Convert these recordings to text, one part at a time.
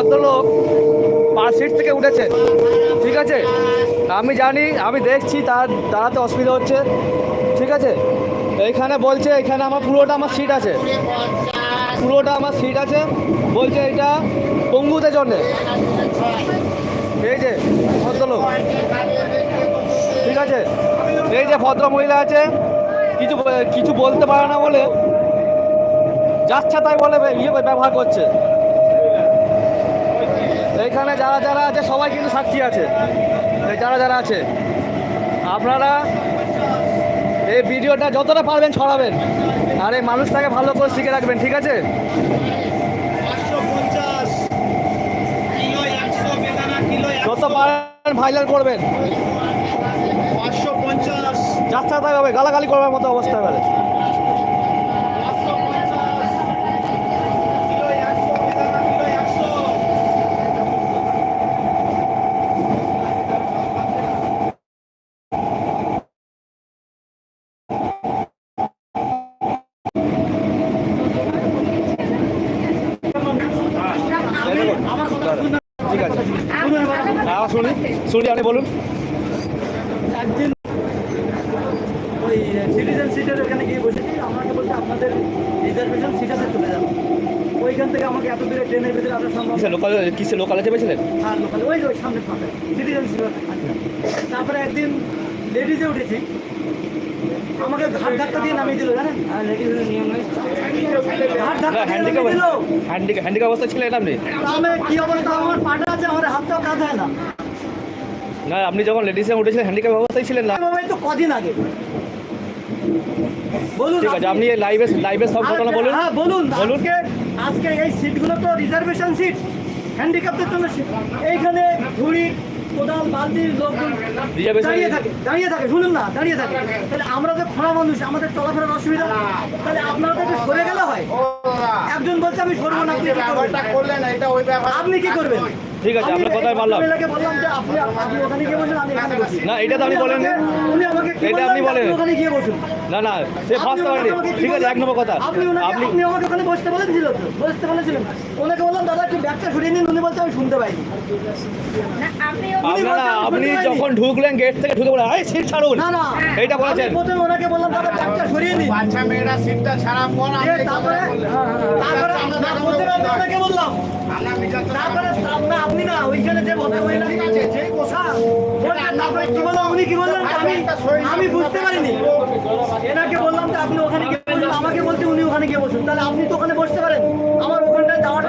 ভদ্রলোক পাঁচ সিট থেকে উঠেছে। ঠিক আছে? আমি জানি, আমি দেখছি, তার দাঁড়াতে অসুবিধা হচ্ছে। ঠিক আছে? এইখানে বলছে এখানে আমার পুরোটা আমার সিট আছে। পুরোটা আমার সিট আছে। বলছে এটা পঙ্গুদের জন্যে। এই যে, ভদ্রলোক। ঠিক আছে? এই যে ভদ্র মহিলা আছে, কিছু কিছু বলতে পারে না বলে যাচ্ছে তাই বলে ইয়ে ব্যবহার করছে। এইখানে যারা যারা আছে সবাই কিন্তু সাক্ষী আছে। যারা যারা আছে আপনারা এই ভিডিওটা যতটা পারবেন ছড়াবেন। আর এই মানুষটাকে ভালো করে শিখে রাখবেন ঠিক আছে? যত পারেন ভাইরাল করবেন। পাঁচশো পঞ্চাশ। যাত্রা হবে গালাগালি করবার মতো অবস্থা এবারে পাঁচশো পঞ্চাশ কিলো একশো বেদানা কিলো একশো ঠিক আছে হ্যাঁ আপনি বলুন। একদিন ওই সিটিজেন সিটের ওখানে গিয়ে বসেছি আমাকে বলছে আপনাদের রিজার্ভেশন সিট আছে চলে যাব ওইখান থেকে আমাকে এত দূরে ট্রেনের ভিতরে আসা সম্ভব কিসে লোকাল কিসে লোকালে চেপেছিলেন আর লোকাল ওই ওই সামনে সিটিজেন সিট তারপরে একদিন লেডিজে উঠেছি। আমাকে ঘাট ধাক্কা দিয়ে নামিয়ে দিল জানেন? আর লেডিজের নিয়ম নেই। হ্যান্ডিক্যাপ অবস্থা ছিলেন আপনি? আমি কি অবস্থা? আমার পাটা আছে আমার হাতটাও কাঁধ হয় না। না আপনি যখন লেডিসে উঠেছিলেন হ্যান্ডিক্যাপ অবস্থায় ছিলেন না? বাবা, তো কদিন আগে। বলুন ঠিক আছে আপনি লাইভে লাইভে সব ঘটনা বলুন। হ্যাঁ বলুন। বলুন। আজকে আজকে এই সিটগুলো তো রিজার্ভেশন সিট হ্যান্ডিক্যাপদের জন্য সিট এইখানে ঝুড়ি কোদাল বালতি লোকজন দাঁড়িয়ে থাকে দাঁড়িয়ে থাকে শুনুন না দাঁড়িয়ে থাকে। তাহলে আমরা তো খোলা মানুষ আমাদের চলাফেরার অসুবিধা তাহলে আপনারা তো সরে গেলে হয়। একজন বলছে আমি সরবো না আপনি কি করবেন? করলেন এটা ওই ব্যাপার আপনি কি করবেন? ঠিক আছে, আমি আপনার কথাই মানলাম। আপনি আপনি না, এটা তো আপনি বলেন। এটা আপনি বলেন। গিয়ে না না সে ফার্স্ট আপনি পারেনি ঠিক আছে এক নম্বর কথা। আপনি আপনি আপনি আমাকে ওখানে বসতে বলেছিল বসতে বলেছিলেন ওনাকে বললাম দাদা একটু ব্যাগটা সরিয়ে নিন উনি বলছে আমি শুনতে পাইনি। না, আপনি আপনারা আপনি যখন ঢুকলেন গেট থেকে ঢুকে বলে আরে সিট ছাড়ুন। না না। এইটা বলেছেন। আমি প্রথমে ওনাকে বললাম দাদা ব্যাগটা সরিয়ে নিন। বাচ্চা মেয়েরা সিটটা ছাড়া পর দিয়ে তারপরে তারপরে না, প্রথমে আমি ওনাকে বললাম তারপরে আমি আমি বুঝতে পারিনি। এনাকে বললাম যে আপনি ওখানে গিয়ে বসুন। আমাকে বলছে উনি ওখানে গিয়ে বসুন। তাহলে আপনি তো ওখানে বসতে পারেন। আমার ওখানটায় যাওয়াটা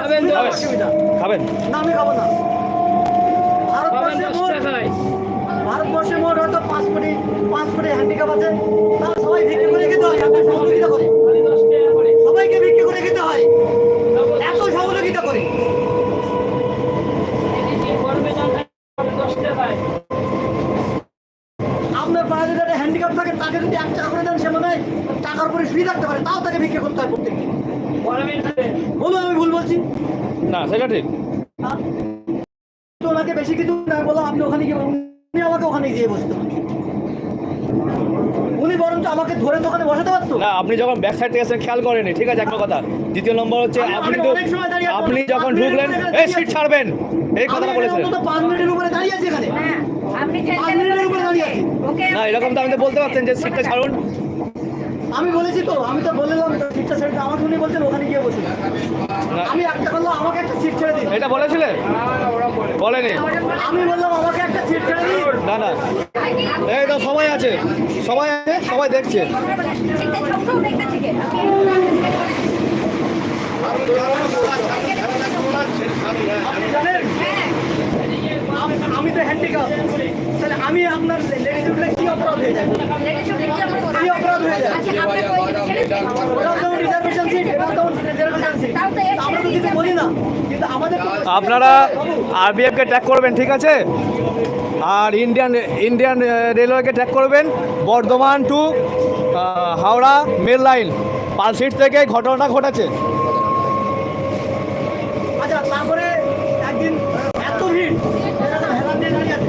অসুবিধা। খাবেন না আমি খাব না। ভারতবর্ষে মোট ভারতবর্ষে মোট হয়তো পাঁচ কোটি পাঁচ কোটি হ্যান্ডিক্যাপ আছে। তারা সবাই বিক্রি করে একটা সহযোগিতা করে সবাইকে বিক্রি করে খেতে হয় এত সহযোগিতা করে আপনার পাড়া যদি একটা হ্যান্ডিক্যাপ থাকে তাকে যদি এক টাকা করে দেন সে মনে হয় টাকার উপরে শুয়ে থাকতে পারে তাও তাকে বিক্রি করতে হয় প্রত্যেকদিন বলুন আমি ভুল বলছি? না সেটা ঠিক? ওনাকে বেশি কিছু না বললাম আপনি ওখানে গিয়ে উনি আমাকে ওখানে গিয়ে বসতে উনি বরঞ্চ আমাকে ধরে দোকানে বসাতে পারতো? না আপনি যখন ব্যাক সাইড থেকে এসে খেয়াল করেনি ঠিক আছে এক নম্বর কথা। দ্বিতীয় নম্বর হচ্ছে আপনি তো। আপনি যখন ঢুকলেন এই সিট ছাড়বেন এই কথাটা বলেছিলেন অন্তত পাঁচ মিনিটের উপরে দাঁড়িয়ে আছি এখানে। হ্যাঁ, আপনি পাঁচ মিনিটের উপরে দাঁড়িয়ে আছি। না এরকম তো আপনি তো বলতে পারতেন যে সিটটা ছাড়ুন। আমি বলেছি তো আমি তো বললাম সিটটা আমাকে উনি বলছেন ওখানে গিয়ে বসুন। আমি একটা বললাম আমাকে একটা সিট ছেড়ে দিন। এটা বলেছিলেন বলেনি। আমি বললাম আমাকে একটা সিট ছেড়ে দিন। না না। এই তো সবাই আছে। সবাই আছে সবাই দেখছে। আম- আমি তো হ্যান্ডিক্যাপ তাহলে আমি আপনার উঠলে কি অপরাধ হয়ে যায়? কি অপরাধ হয়ে যায়? আপনারা আরবিএফকে ট্র্যাক করবেন ঠিক আছে? আর ইন্ডিয়ান ইন্ডিয়ান রেলওয়েকে ট্র্যাক করবেন Bardhaman to Howrah mail line Palsit থেকে ঘটনাটা ঘটেছে। আচ্ছা তারপরে একদিন এত ভিড়। দাদা হেলান দিয়ে দাঁড়িয়ে আছে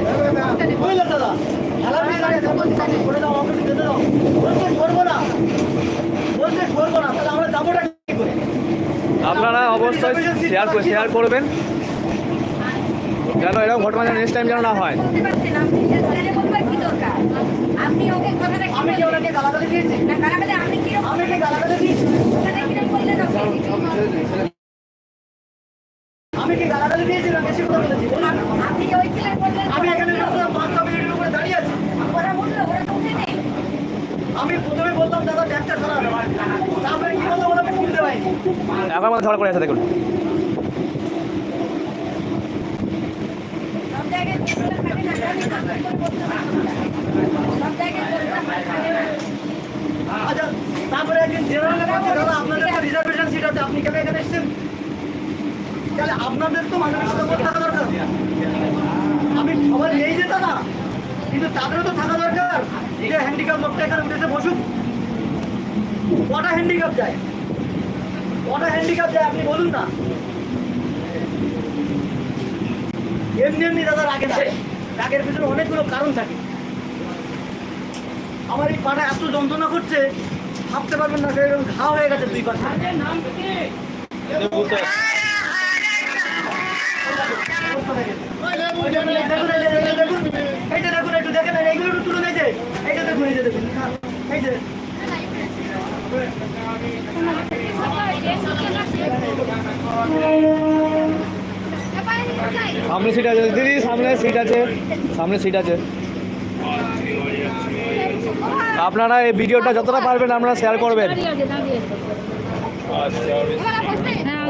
বলছি, "কাকি, করে দাও আমাকে একটু যেতে দাও বলছে করব না বলছে করব না তাহলে আমরা যাবোটা কি করে আপনারা অবশ্যই শেয়ার শেয়ার করবেন। যেন এরকম ঘটনা যেন নেক্সট টাইম যেন না হয়। আমি কি গালাগালি বেশি কথা বলেছি? আপনি ওই এখানে পাঁচটা মিনিটের উপরে দাঁড়িয়ে আছি। ওরা ওরা তো উঠে নেই। আমি প্রথমে বললাম দাদা সব জায়গায় বলতে পারব না। আচ্ছা তারপরে একদিন জেনারেলে আপনাদের রিজার্ভেশন সিট আছে কেন এখানে এসেছেন তাহলে আপনাদের তো আমি সবার নেই যেত না কিন্তু তাদেরও তো থাকা দরকার যে হ্যান্ডিক্যাপ এখানে বসুক কটা হ্যান্ডিক্যাপ যায় কটা হ্যান্ডিক্যাপ যায় আপনি বলুন না এমনি এমনি দাদা রাগে রাগের পিছনে অনেকগুলো কারণ থাকে আমার এই পাটা এত যন্ত্রণা করছে ভাবতে পারবেন না সেরকম ঘা হয়ে গেছে দুই পাশে দেখুন, এই যে, এই যে দেখুন, একটু দেখেন, এইগুলো একটু তুলে নিয়েছে। এই যে দেখুন, এই যে এই যে। সামনে সিট আছে। দিদি সামনে সিট আছে। সামনে সিট আছে। আপনারা এই ভিডিওটা যতটা পারবেন আপনারা শেয়ার করবেন। হ্যাঁ